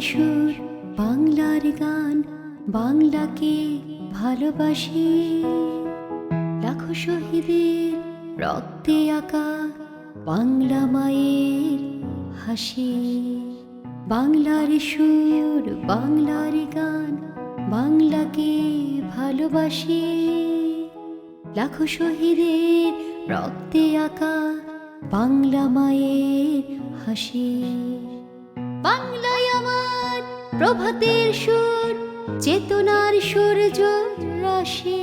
সুর, বাংলার গান, বাংলাকে ভালোবাসি। লাখো শহীদের রক্তে আঁকা বাংলা মায়ের হাসি। বাংলার সুর, বাংলার গান, বাংলাকে ভালোবাসি। লাখো শহীদের রক্তে আঁকা বাংলা মায়ের হাসি। বাংলায় আমার প্রভাতের সুর, চেতনার সূর্য রাশি।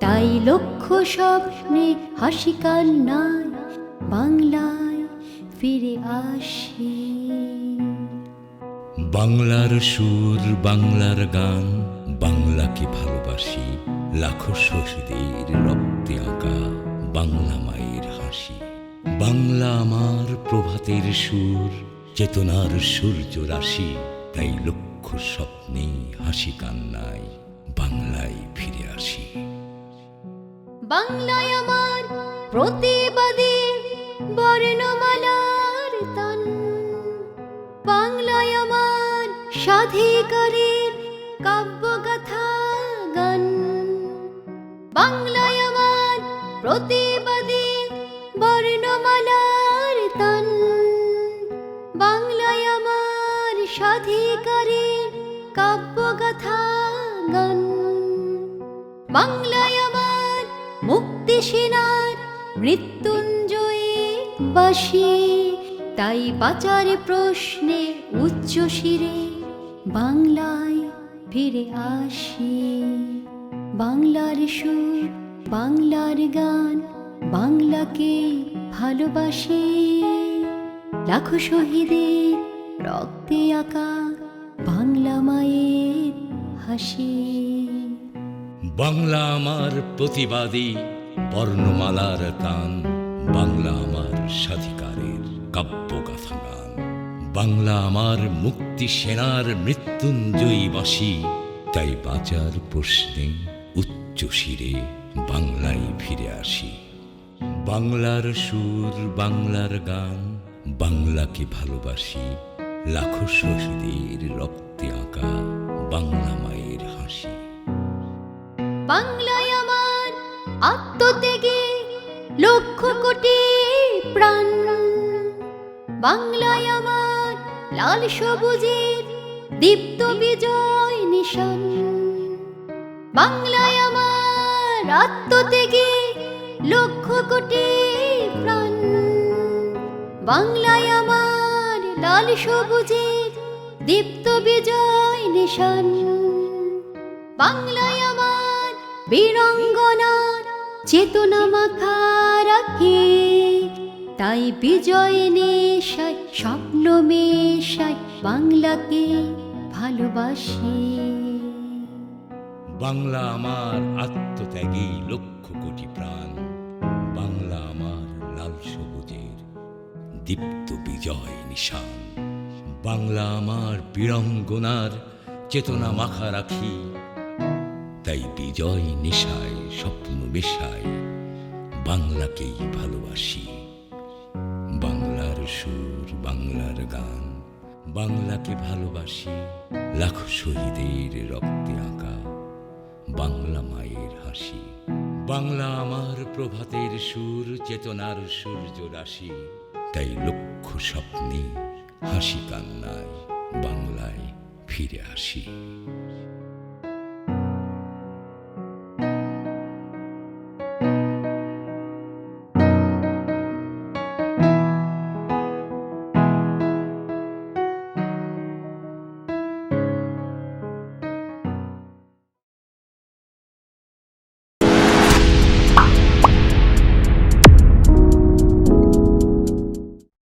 তাই লক্ষ্য স্বপ্নে হাসি কান্নায় বাংলায় ফিরে আসি। বাংলার সুর, বাংলার গান, বাংলাকে ভালোবাসি, লাখো শহীদের রক্তে আঁকা বাংলা মায়ের হাসি। বাংলা আমার প্রভাতের সুর চেতনার সূর্য রাশি, তাই লক্ষ স্বপ্নে হাসি কান্নায় বাংলায় ফিরে আসি। বাংলায় আমার প্রতিবাদী বর্ণমালার তান। বাংলায় আমার স্বাধিকারের কাব্যগাথা গান। বাংলায় আমার প্রতিবাদী স্বাধিকারের কাব্যগাথা গান। বাংলায় মুক্তি সেনার মৃত্যুঞ্জয়ী বাসি। তাই বাঁচার প্রশ্নে উচ্চ শিরে বাংলায় ফিরে আসি। বাংলার সুর, বাংলার গান, বাংলাকে ভালোবাসি। লাখো শহীদের রক্তে আঁকা বাংলা মায়ের হাসি। বাংলা আমার প্রতিবাদী বর্ণমালার তান বাংলা আমার স্বাধিকারের কাব্যগাথা গান বাংলা আমার মুক্তি সেনার মৃত্যুঞ্জয়ী বাসী তাই বাঁচার প্রশ্নে উচ্চ শিরে বাংলায় ফিরে আসি। বাংলার সুর, বাংলার গান, বাংলাকে ভালোবাসি। লাখো শহীদের রক্তে আঁকা বাংলা মায়ের হাসি। বাংলায় আমার আত্মত্যাগে লক্ষ কোটি প্রাণ। বাংলায় আমার লাল সবুজের দীপ্ত বিজয় নিশান। বাংলায় আমার আত্মত্যাগে লক্ষ কোটি প্রাণ। বাংলায় আমার লাল সবুজের দীপ্ত বিজয় নিশান। বাংলায় আমার বীরঙ্গনার চেতনা মাখা রাখি। তাই বিজয় নেশায়, স্বপ্ন মেশায় বাংলাকে ভালোবাসি। বাংলা আমার আত্মত্যাগী লক্ষ কোটি প্রাণ। বাংলা আমার লাল সবুজের দীপ্ত বিজয় নিশান। বাংলা আমার বীরঙ্গনার চেতনা মাখা রাখি। তাই বিজয় নিশায় স্বপ্ন মেশায়, বাংলাকেই ভালোবাসি। বাংলার সুর, বাংলার গান, বাংলাকে ভালোবাসি। লাখো শহীদের রক্তে আঁকা, বাংলা মায়ের হাসি। বাংলা আমার প্রভাতের সুর, চেতনার সূর্য রাশি। তাই লক্ষ স্বপ্নে হাসি কান্নায় বাংলায় ফিরে আসি।